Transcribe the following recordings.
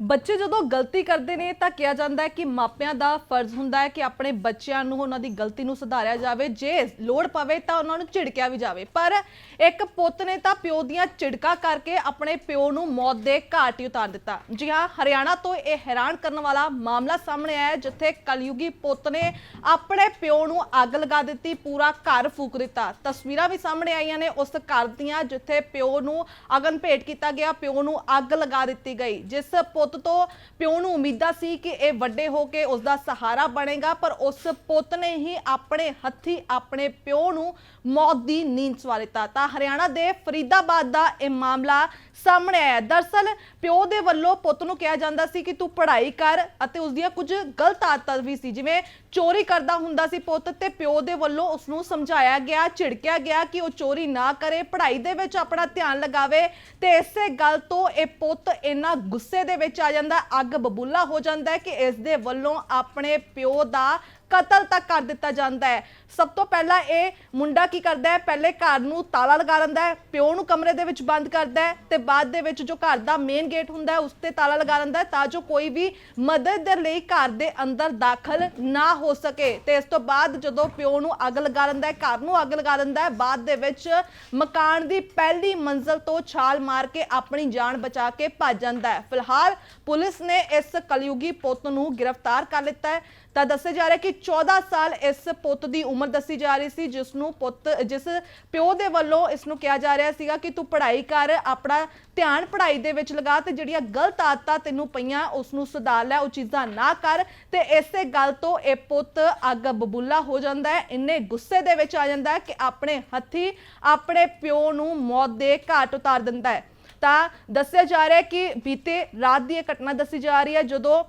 ਬੱਚੇ ਜਦੋਂ ਗਲਤੀ ਕਰਦੇ ਨੇ ਤਾਂ ਕਿਹਾ ਜਾਂਦਾ ਹੈ ਕਿ ਮਾਪਿਆਂ ਦਾ ਫਰਜ਼ ਹੁੰਦਾ ਹੈ ਕਿ ਆਪਣੇ ਬੱਚਿਆਂ ਨੂੰ ਉਹਨਾਂ ਦੀ ਗਲਤੀ ਨੂੰ ਸੁਧਾਰਿਆ ਜਾਵੇ। ਜੇ ਲੋੜ ਪਵੇ ਤਾਂ ਉਹਨਾਂ ਨੂੰ ਝਿੜਕਿਆ ਵੀ ਜਾਵੇ। ਪਰ ਇੱਕ ਪੁੱਤ ਨੇ ਤਾਂ ਪਿਓ ਦੀਆਂ ਝਿੜਕਾਂ ਕਰਕੇ ਆਪਣੇ ਪਿਓ ਨੂੰ ਮੌਤ ਦੇ ਘਾਟ ਹੀ ਉਤਾਰ ਦਿੱਤਾ। ਜੀ ਹਾਂ, ਹਰਿਆਣਾ ਤੋਂ ਇਹ ਹੈਰਾਨ ਕਰਨ ਵਾਲਾ ਮਾਮਲਾ ਸਾਹਮਣੇ ਆਇਆ ਜਿੱਥੇ ਕਲਯੁਗੀ ਪੁੱਤ ਨੇ ਆਪਣੇ ਪਿਓ ਨੂੰ ਅੱਗ ਲਗਾ ਦਿੱਤੀ, ਪੂਰਾ ਘਰ ਫੂਕ ਦਿੱਤਾ। ਤਸਵੀਰਾਂ ਵੀ ਸਾਹਮਣੇ ਆਈਆਂ ਨੇ ਉਸ ਘਰ ਦੀਆਂ, ਜਿੱਥੇ ਪਿਓ ਨੂੰ ਅਗਨ ਭੇਟ ਕੀਤਾ ਗਿਆ, ਪਿਓ ਨੂੰ ਅੱਗ ਲਗਾ ਦਿੱਤੀ ਗਈ, ਜਿਸ ਪੁੱਤ ਪੁੱਤ ਤੋਂ ਪਿਓ ਨੂੰ ਉਮੀਦਾਂ ਸੀ ਕਿ ਇਹ ਵੱਡੇ ਹੋ ਕੇ ਉਸ ਦਾ ਸਹਾਰਾ ਬਣੇਗਾ, ਪਰ ਉਸ ਪੁੱਤ ਨੇ ਹੀ ਆਪਣੇ ਹੱਥੀ ਆਪਣੇ ਪਿਓ ਨੂੰ ਮੌਤ ਦੀ ਨੀਂਦ ਸਵਾ ਦਿੱਤਾ। ਤਾਂ ਹਰਿਆਣਾ ਦੇ ਫਰੀਦਾਬਾਦ ਦਾ ਇਹ ਮਾਮਲਾ ਸਾਹਮਣੇ ਆਇਆ। ਦਰਸਲ ਪਿਓ ਦੇ ਵੱਲੋਂ ਪੁੱਤ ਨੂੰ ਕਿਹਾ ਜਾਂਦਾ ਸੀ ਕਿ ਤੂੰ ਪੜ੍ਹਾਈ ਕਰ ਅਤੇ ਉਸ ਦੀਆਂ ਕੁਝ ਗਲਤ ਆਦਤਾਂ ਵੀ ਸੀ, ਜਿਵੇਂ ਚੋਰੀ ਕਰਦਾ ਹੁੰਦਾ ਸੀ ਪੁੱਤ ਤੇ ਪਿਓ ਦੇ ਵੱਲੋਂ ਉਸ ਨੂੰ ਸਮਝਾਇਆ ਗਿਆ, ਝਿੜਕਿਆ ਗਿਆ ਕਿ ਉਹ ਚੋਰੀ ਨਾ ਕਰੇ, ਪੜ੍ਹਾਈ ਦੇ ਵਿੱਚ ਆਪਣਾ ਧਿਆਨ ਲਗਾਵੇ ਤੇ ਇਸੇ ਗੱਲ ਤੋਂ ਇਹ ਪੁੱਤ ਇੰਨਾ ਗੁੱਸੇ ਦੇ ਵਿੱਚ ਆ ਜਾਂਦਾ ਅੱਗ ਬਬੂਲਾ ਹੋ ਜਾਂਦਾ ਕਿ ਇਸ ਦੇ ਵੱਲੋਂ ਆਪਣੇ ਪਿਓ ਦਾ ਕਤਲ ਤੱਕ ਕਰ ਦਿੱਤਾ ਜਾਂਦਾ ਹੈ। ਸਭ ਤੋਂ ਪਹਿਲਾਂ ਇਹ ਮੁੰਡਾ ਕੀ ਕਰਦਾ ਹੈ? ਪਹਿਲੇ ਘਰ ਨੂੰ ਤਾਲਾ ਲਗਾ ਲੈਂਦਾ ਹੈ, ਪਿਓ ਨੂੰ ਕਮਰੇ ਦੇ ਵਿੱਚ ਬੰਦ ਕਰਦਾ ਹੈ ਤੇ ਬਾਅਦ ਦੇ ਵਿੱਚ ਜੋ ਘਰ ਦਾ ਮੇਨ ਗੇਟ ਹੁੰਦਾ ਹੈ, ਉਸ ਤੇ ਤਾਲਾ ਲਗਾ ਲੈਂਦਾ ਹੈ ਤਾਂ ਜੋ ਕੋਈ ਵੀ ਮਦਦ ਦੇ ਲਈ ਘਰ ਦੇ ਅੰਦਰ ਦਾਖਲ ਨਾ ਹੋ ਸਕੇ। ਤੇ ਇਸ ਤੋਂ ਬਾਅਦ ਜਦੋਂ ਪਿਓ ਨੂੰ ਅੱਗ ਲਗਾ ਲੈਂਦਾ ਹੈ, ਘਰ ਨੂੰ ਅੱਗ ਲਗਾ ਦਿੰਦਾ ਹੈ, ਬਾਅਦ ਦੇ ਵਿੱਚ ਮਕਾਨ ਦੀ ਪਹਿਲੀ ਮੰਜ਼ਲ ਤੋਂ ਛਾਲ ਮਾਰ ਕੇ ਆਪਣੀ ਜਾਨ ਬਚਾ ਕੇ ਭੱਜ ਜਾਂਦਾ ਹੈ। ਫਿਲਹਾਲ ਪੁਲਿਸ ਨੇ ਇਸ ਕਲਯੁਗੀ ਪੁੱਤ ਨੂੰ ਗ੍ਰਿਫਤਾਰ ਕਰ ਲਿੱਤਾ ਹੈ। ਤਾਂ ਦੱਸਿਆ ਜਾ ਰਿਹਾ ਕਿ 14 ਸਾਲ ਇਸ ਪੁੱਤ ਦੀ ਉਮਰ ਦੱਸੀ ਜਾ ਰਹੀ ਸੀ, ਜਿਸ ਨੂੰ ਪੁੱਤ, ਜਿਸ ਪਿਓ ਦੇ ਵੱਲੋਂ ਇਸ ਨੂੰ ਕਿਹਾ ਜਾ ਰਿਹਾ ਸੀਗਾ ਕਿ ਤੂੰ ਪੜ੍ਹਾਈ ਕਰ, ਆਪਣਾ ਧਿਆਨ ਪੜ੍ਹਾਈ ਦੇ ਵਿੱਚ ਲਗਾ ਤੇ ਜਿਹੜੀਆਂ ਗਲਤ ਆਦਤਾਂ ਤੈਨੂੰ ਪਈਆਂ, ਉਸ ਨੂੰ ਸੁਧਾਰ ਲੈ, ਉਹ ਚੀਜ਼ਾਂ ਨਾ ਕਰ। ਤੇ ਇਸੇ ਗੱਲ ਤੋਂ ਇਹ ਪੁੱਤ ਅੱਗ ਬਬੂਲਾ ਹੋ ਜਾਂਦਾ ਹੈ, ਇੰਨੇ ਗੁੱਸੇ ਦੇ ਵਿੱਚ ਆ ਜਾਂਦਾ ਹੈ ਕਿ ਆਪਣੇ ਹੱਥੀ ਆਪਣੇ ਪਿਓ ਨੂੰ ਮੌਤ ਦੇ ਘਾਟ ਉਤਾਰ ਦਿੰਦਾ ਹੈ। ਤਾਂ ਦੱਸਿਆ ਜਾ ਰਿਹਾ ਹੈ ਕਿ ਬੀਤੇ ਰਾਤ ਦੀ ਇਹ ਘਟਨਾ ਦੱਸੀ ਜਾ ਰਹੀ ਹੈ, ਜਦੋਂ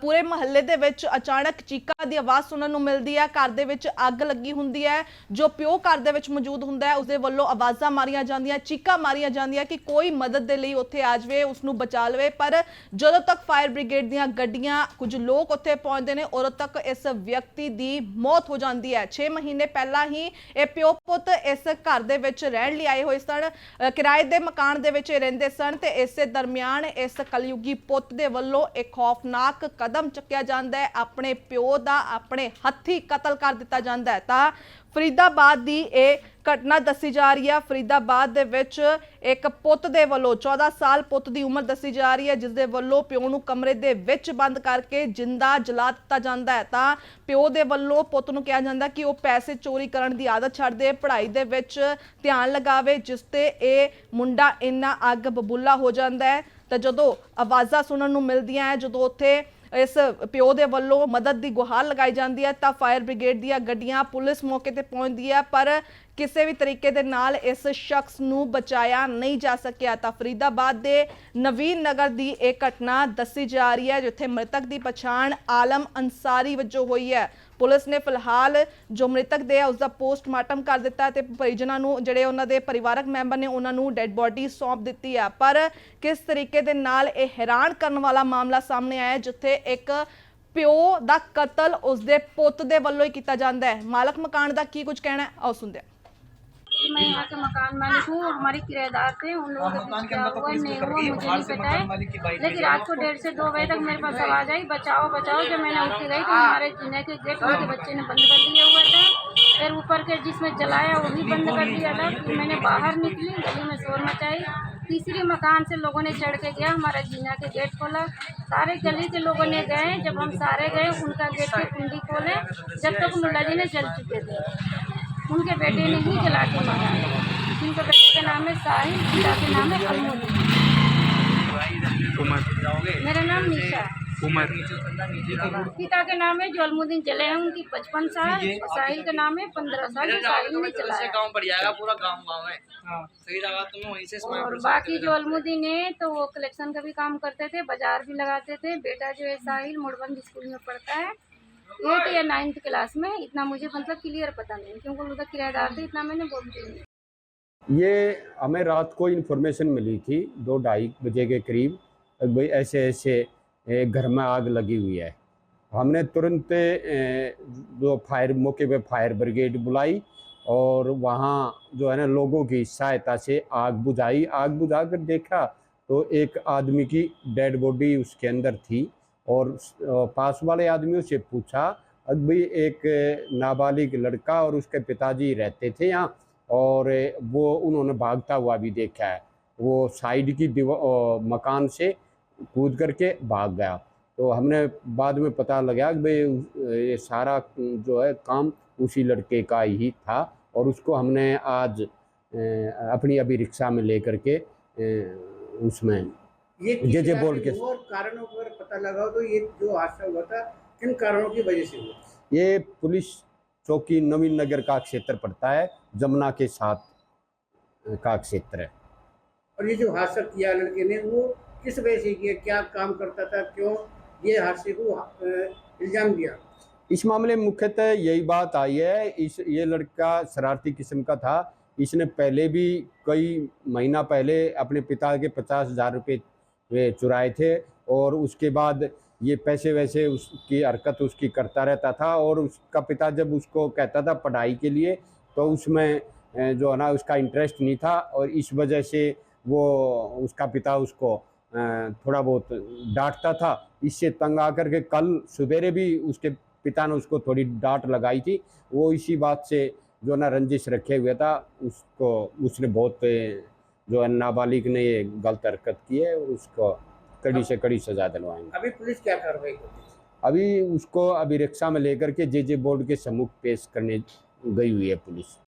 ਪੂਰੇ ਮਹੱਲੇ ਦੇ ਵਿੱਚ ਅਚਾਨਕ ਚੀਕਾਂ ਦੀ ਆਵਾਜ਼ ਸੁਣਨ ਨੂੰ ਮਿਲਦੀ ਹੈ। ਘਰ ਦੇ ਵਿੱਚ ਅੱਗ ਲੱਗੀ ਹੁੰਦੀ ਹੈ। ਜੋ ਪਿਓ ਘਰ ਦੇ ਵਿੱਚ ਮੌਜੂਦ ਹੁੰਦਾ ਹੈ, ਉਸਦੇ ਵੱਲੋਂ ਆਵਾਜ਼ਾਂ ਮਾਰੀਆਂ ਜਾਂਦੀਆਂ, ਚੀਕਾਂ ਮਾਰੀਆਂ ਜਾਂਦੀਆਂ ਕਿ ਕੋਈ ਮਦਦ ਦੇ ਲਈ ਉੱਥੇ ਆ ਜਾਵੇ ਉਸ ਨੂੰ ਬਚਾ ਲਵੇ। ਪਰ ਜਦੋਂ ਤੱਕ ਫਾਇਰ ਬ੍ਰਿਗੇਡ ਦੀਆਂ ਗੱਡੀਆਂ ਕੁਝ ਲੋਕ ਉੱਥੇ ਪਹੁੰਚਦੇ ਨੇ, ਉਦੋਂ ਤੱਕ ਇਸ ਵਿਅਕਤੀ ਦੀ ਮੌਤ ਹੋ ਜਾਂਦੀ ਹੈ। 6 ਮਹੀਨੇ ਪਹਿਲਾਂ ਹੀ ਇਹ ਪਿਓ ਪੁੱਤ ਇਸ ਘਰ ਦੇ ਵਿੱਚ ਰਹਿਣ ਲਈ ਆਏ ਹੋਏ ਸਨ। ਕਿਰਾਏ ਦੇ ਮਕਾਨ ਦੇ ਵਿੱਚ ਇਹ ਰਹਿੰਦੇ ਸਨ ਤੇ ਇਸੇ ਦਰਮਿਆਨ ਇਸ ਕਲਯੁਗੀ ਪੁੱਤ ਦੇ ਵੱਲੋਂ ਇੱਕ ਖੌਫਨਾਕ ਕਦਮ ਚੱਕਿਆ ਜਾਂਦਾ ਹੈ, ਆਪਣੇ ਪਿਓ ਦਾ, ਆਪਣੇ ਹੱਥੀ ਕਤਲ ਕਰ ਦਿੱਤਾ ਜਾਂਦਾ ਹੈ। ਤਾਂ ਫਰੀਦਾਬਾਦ ਦੀ ਇਹ ਘਟਨਾ ਦੱਸੀ ਜਾ ਰਹੀ ਹੈ। ਫਰੀਦਾਬਾਦ ਦੇ ਵਿੱਚ ਇੱਕ ਪੁੱਤ ਦੇ ਵੱਲੋਂ 14 ਸਾਲ ਪੁੱਤ ਦੀ ਉਮਰ ਦੱਸੀ ਜਾ ਰਹੀ ਹੈ ਜਿਸ ਦੇ ਵੱਲੋਂ ਪਿਓ ਨੂੰ ਕਮਰੇ ਦੇ ਵਿੱਚ ਬੰਦ ਕਰਕੇ ਜਿੰਦਾ ਜਲਾ ਦਿੱਤਾ ਜਾਂਦਾ ਹੈ। ਤਾਂ ਪਿਓ ਦੇ ਵੱਲੋਂ ਪੁੱਤ ਨੂੰ ਕਿਹਾ ਜਾਂਦਾ ਕਿ ਉਹ ਪੈਸੇ ਚੋਰੀ ਕਰਨ ਦੀ ਆਦਤ ਛੱਡ ਦੇ, ਪੜ੍ਹਾਈ ਦੇ ਵਿੱਚ ਧਿਆਨ ਲਗਾਵੇ, ਜਿਸ ਤੇ ਇਹ ਮੁੰਡਾ ਇੰਨਾ ਅੱਗ ਬਬੂਲਾ ਹੋ ਜਾਂਦਾ ਹੈ। ਤਾਂ ਜਦੋਂ ਆਵਾਜ਼ਾਂ ਸੁਣਨ ਨੂੰ ਮਿਲਦੀਆਂ ਹੈ, ਜਦੋਂ ਉੱਥੇ ਇਸ ਪਿਓ ਦੇ ਵੱਲੋਂ ਮਦਦ ਦੀ ਗੁਹਾਰ ਲਗਾਈ ਜਾਂਦੀ ਹੈ, ਤਾਂ ਫਾਇਰ ਬ੍ਰਿਗੇਡ ਦੀਆਂ ਗੱਡੀਆਂ ਪੁਲਿਸ ਮੌਕੇ ਤੇ ਪਹੁੰਚਦੀ ਹੈ, ਪਰ ਕਿਸੇ ਵੀ ਤਰੀਕੇ ਦੇ ਨਾਲ ਇਸ ਸ਼ਖਸ ਨੂੰ ਬਚਾਇਆ ਨਹੀਂ ਜਾ ਸਕਿਆ। ਤਾਂ ਫਰੀਦਾਬਾਦ ਦੇ ਨਵੀਨ ਨਗਰ ਦੀ ਇਹ ਘਟਨਾ ਦੱਸੀ ਜਾ ਰਹੀ ਹੈ, ਜਿੱਥੇ ਮ੍ਰਿਤਕ ਦੀ ਪਛਾਣ ਆਲਮ ਅੰਸਾਰੀ ਵਜੋਂ ਹੋਈ ਹੈ। ਪੁਲਿਸ ਨੇ ਫਿਲਹਾਲ ਜੋ ਮ੍ਰਿਤਕ ਦੇ ਆ ਉਸ ਦਾ ਪੋਸਟਮਾਰਟਮ ਕਰ ਦਿੱਤਾ ਹੈ ਤੇ ਪਰਿਜਨਾਂ ਨੂੰ, ਜਿਹੜੇ ਉਹਨਾਂ ਦੇ ਪਰਿਵਾਰਕ ਮੈਂਬਰ ਨੇ, ਉਹਨਾਂ ਨੂੰ ਡੈੱਡ ਬੋਡੀ ਸੌਂਪ ਦਿੱਤੀ ਆ। ਪਰ ਕਿਸ ਤਰੀਕੇ ਦੇ ਨਾਲ ਇਹ ਹੈਰਾਨ ਕਰਨ ਵਾਲਾ ਮਾਮਲਾ ਸਾਹਮਣੇ ਆਇਆ, ਜਿੱਥੇ ਇੱਕ ਪਿਓ ਦਾ ਕਤਲ ਉਸਦੇ ਪੁੱਤ ਦੇ ਵੱਲੋਂ ਹੀ ਕੀਤਾ ਜਾਂਦਾ ਹੈ। ਮਾਲਕ ਮਕਾਨ ਦਾ ਕੀ ਕੁਝ ਕਹਿਣਾ ਆਓ ਸੁਣਦੇ ਹਾਂ। मैं यहाँ के मकान मालिक हूँ हमारे किराएदार थे उन लोगों के बीच क्या हुआ नहीं हुआ मुझे नहीं पता है। लेकिन रात को डेढ़ से दो बजे तक मेरे पास आवाज़ आई बचाओ बचाओ जब मैंने उठ के गई तो हमारे जीने के गेट उनके बच्चे ने बंद कर दिया हुआ था। फिर ऊपर के जिसमें जलाया वो भी बंद कर दिया था फिर मैंने बाहर निकली गली में शोर मचाई। तीसरे मकान से लोगों ने चढ़ के गया हमारा जीना के गेट खोला। सारे गली के लोगों ने गए जब हम सारे गए उनका गेट की कुंडी खोले जब तक तो मुल्ला जी ने चल चुके थे। उनके बेटे ने ही जला के मारा। जिनके बेटे का नाम है साहिल पिता के नाम है अलमुद मेरा नाम निशा। है उमर। पिता के नाम है जो चले हैं उनकी पचपन साल। साहिल का नाम है पंद्रह साल। साहिल ने से चलाया। गाँव पड़ जाएगा पूरा गाँव गाँव है। सही जगह तुम्हें वहीं से और बाकी जो अलमुद्दीन है। तो वो कलेक्शन का भी काम करते थे बाज़ार भी लगाते थे। बेटा जो है साहिल मोड़बंद स्कूल में पढ़ता है। एट या नाइन्थ क्लास में इतना मुझे मतलब क्लियर पता नहीं, क्योंकि उधर किराएदार थे, इतना मैंने बोल दिया ये हमें रात को इन्फॉर्मेशन मिली थी, दो ढाई बजे के करीब भाई ऐसे ऐसे घर में आग लगी हुई है। हमने तुरंत जो फायर मौके पे फायर ब्रिगेड बुलाई, और वहाँ जो है ना, लोगों की सहायता से आग बुझाई। आग बुझा कर देखा तो एक आदमी की डेड बॉडी उसके अंदर थी। और पास वाले आदमियों से पूछा अब भी एक नाबालिग लड़का और उसके पिताजी रहते थे यहाँ और वो उन्होंने भागता हुआ भी देखा है। वो साइड की मकान से कूद करके भाग गया। तो हमने बाद में पता लगा कि भाई ये सारा जो है काम उसी लड़के का ही था और उसको हमने आज अपनी अभी रिक्शा में लेकर के उसमें ये जे बोर्ड के- और कारणों अगर पता लगाओ तो ये जो हादसा हुआ था किन कारणों की वजह से हुआ? ये पुलिस चौकी नवीन नगर का क्षेत्र पड़ता है जमुना के साथ का क्षेत्र है। और ये जो हादसा किया लड़के ने वो किस वजह से किया क्या काम करता था क्यों ये हादसे को इल्ज़ाम दिया? इस मामले में मुख्यतः यही बात आई है इस ये लड़का शरारती किस्म का था इसने पहले भी कई महीना पहले अपने पिता के पचास हज़ार रुपये चुराए थे और उसके बाद ये पैसे वैसे उसकी हरकत उसकी करता रहता था और उसका पिता जब उसको कहता था पढ़ाई के लिए तो उसमें जो है ना, उसका इंटरेस्ट नहीं था और इस वजह से वो, उसका पिता उसको थोड़ा बहुत डांटता था। इससे तंग आकर के कल सवेरे भी उसके पिता ने उसको थोड़ी डांट लगाई थी। वो इसी बात से, जो ना, रंजिश रखे हुए था। उसको, उसने बहुत जो है नाबालिग ने ये गलत हरकत की है और उसको कड़ी से कड़ी सजा दिलवाएँगे। अभी पुलिस क्या कार्रवाई है? अभी उसको अभी रिक्शा में लेकर के जे जे बोर्ड के सम्मुख पेश करने गई हुई है पुलिस।